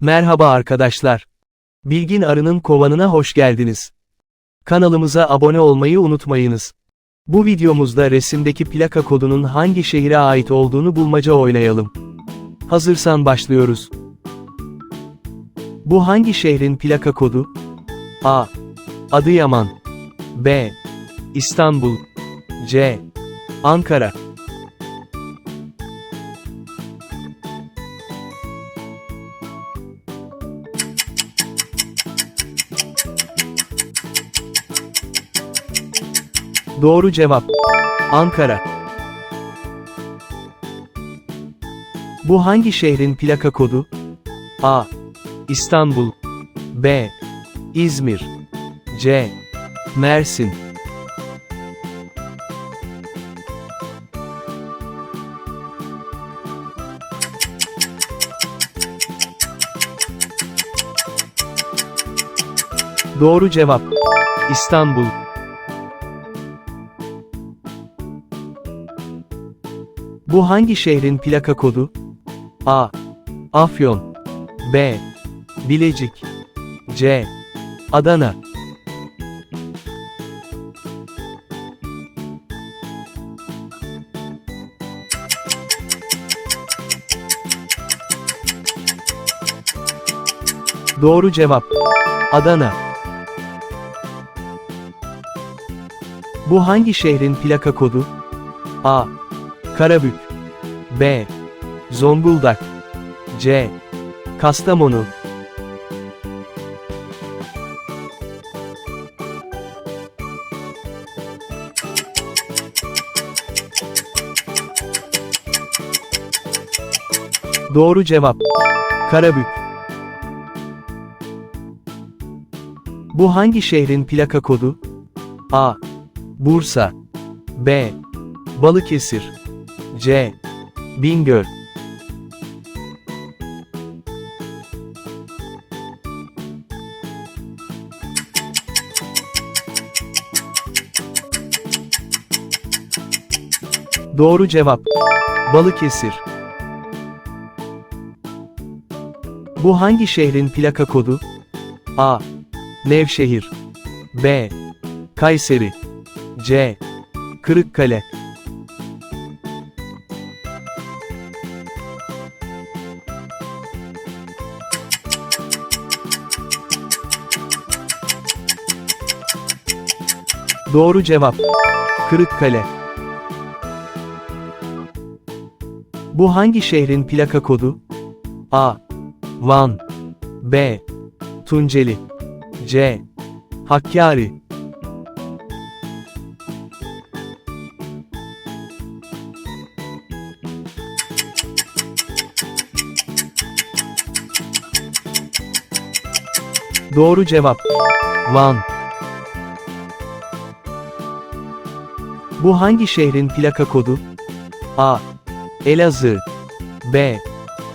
Merhaba arkadaşlar. Bilgin Arı'nın kovanına hoş geldiniz. Kanalımıza abone olmayı unutmayınız. Bu videomuzda resimdeki plaka kodunun hangi şehire ait olduğunu bulmaca oynayalım. Hazırsan başlıyoruz. Bu hangi şehrin plaka kodu? A. Adıyaman B. İstanbul C. Ankara Doğru cevap. Ankara. Bu hangi şehrin plaka kodu? A. İstanbul. B. İzmir. C. Mersin. Doğru cevap. İstanbul. Bu hangi şehrin plaka kodu? A. Afyon B. Bilecik C. Adana Doğru cevap. Adana. Bu hangi şehrin plaka kodu? A. Karabük B. Zonguldak C. Kastamonu Doğru cevap. Karabük. Bu hangi şehrin plaka kodu? A. Bursa B. Balıkesir C. Bingöl Doğru cevap. Balıkesir. Bu hangi şehrin plaka kodu? A. Nevşehir B. Kayseri C. Kırıkkale Doğru cevap. Kırıkkale. Bu hangi şehrin plaka kodu? A. Van B. Tunceli C. Hakkari Doğru cevap. Van. Bu hangi şehrin plaka kodu? A. Elazığ B.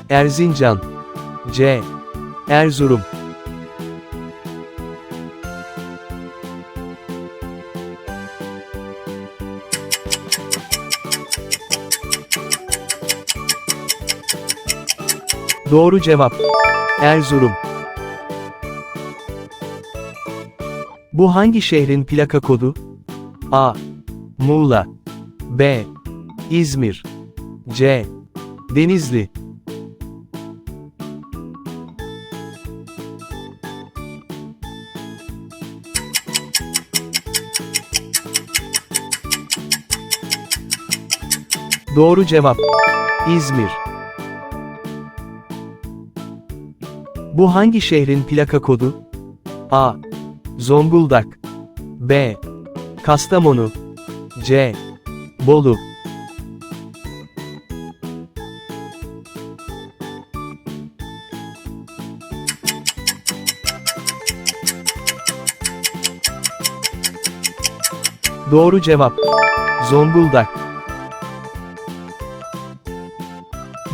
Erzincan C. Erzurum Doğru cevap. Erzurum. Bu hangi şehrin plaka kodu? A. Muğla B. İzmir C. Denizli Doğru cevap. İzmir. Bu hangi şehrin plaka kodu? A. Zonguldak B. Kastamonu C. Bolu Doğru cevap. Zonguldak.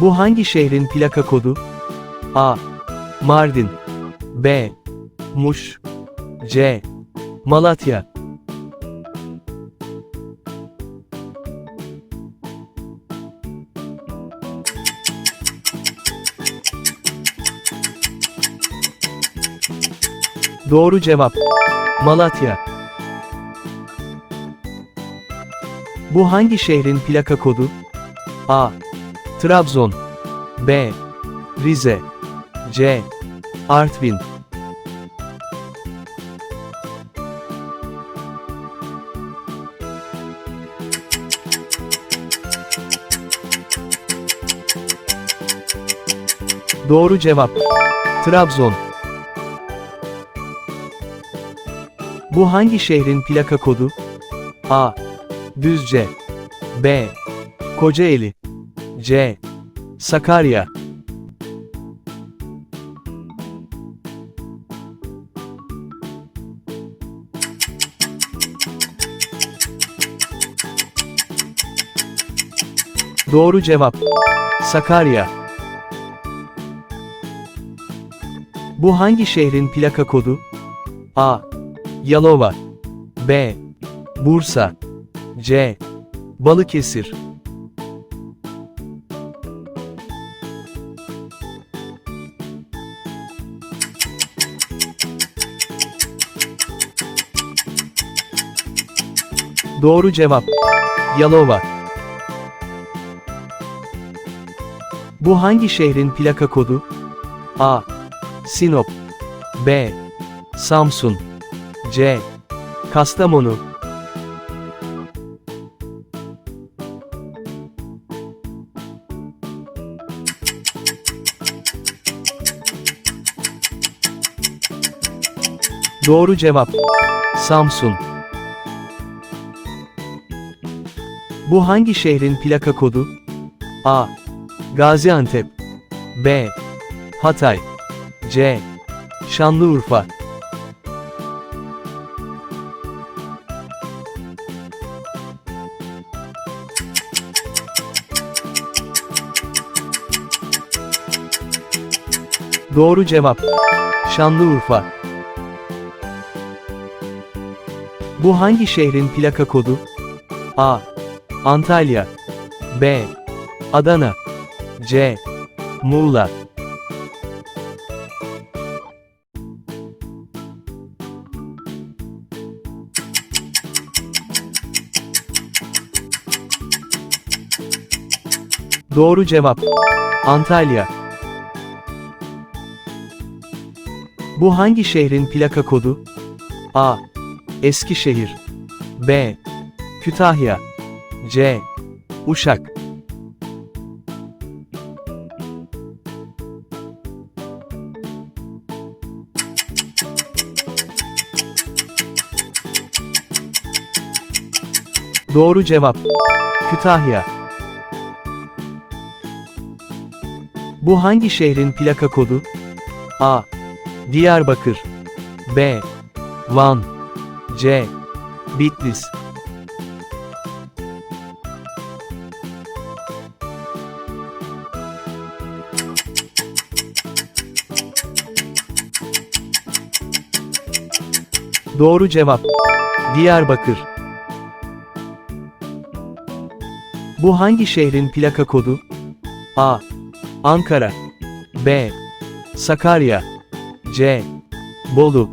Bu hangi şehrin plaka kodu? A. Mardin B. Muş C. Malatya Doğru cevap. Malatya. Bu hangi şehrin plaka kodu? A. Trabzon. B. Rize. C. Artvin. Doğru cevap. Trabzon. Bu hangi şehrin plaka kodu? A. Düzce. B. Kocaeli. C. Sakarya. Doğru cevap. Sakarya. Bu hangi şehrin plaka kodu? A. Yalova. B. Bursa. C. Balıkesir. Doğru cevap. Yalova. Bu hangi şehrin plaka kodu? A. Sinop. B. Samsun. C. Kastamonu. Doğru cevap. Samsun. Bu hangi şehrin plaka kodu? A. Gaziantep. B. Hatay. C. Şanlıurfa. Doğru cevap. Şanlıurfa. Bu hangi şehrin plaka kodu? A. Antalya. B. Adana. C. Muğla. Doğru cevap. Antalya. Bu hangi şehrin plaka kodu? A. Eskişehir. B. Kütahya. C. Uşak. Doğru cevap. Kütahya. Bu hangi şehrin plaka kodu? A. Diyarbakır. B. Van. C. Bitlis. Doğru cevap. Diyarbakır. Bu hangi şehrin plaka kodu? A. Ankara. B. Sakarya. Bolu.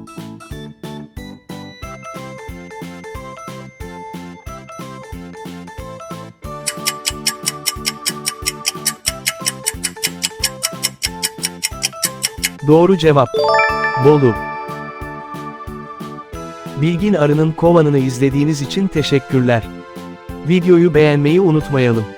Doğru cevap. Bolu. Bilgin Arı'nın kovanını izlediğiniz için teşekkürler. Videoyu beğenmeyi unutmayalım.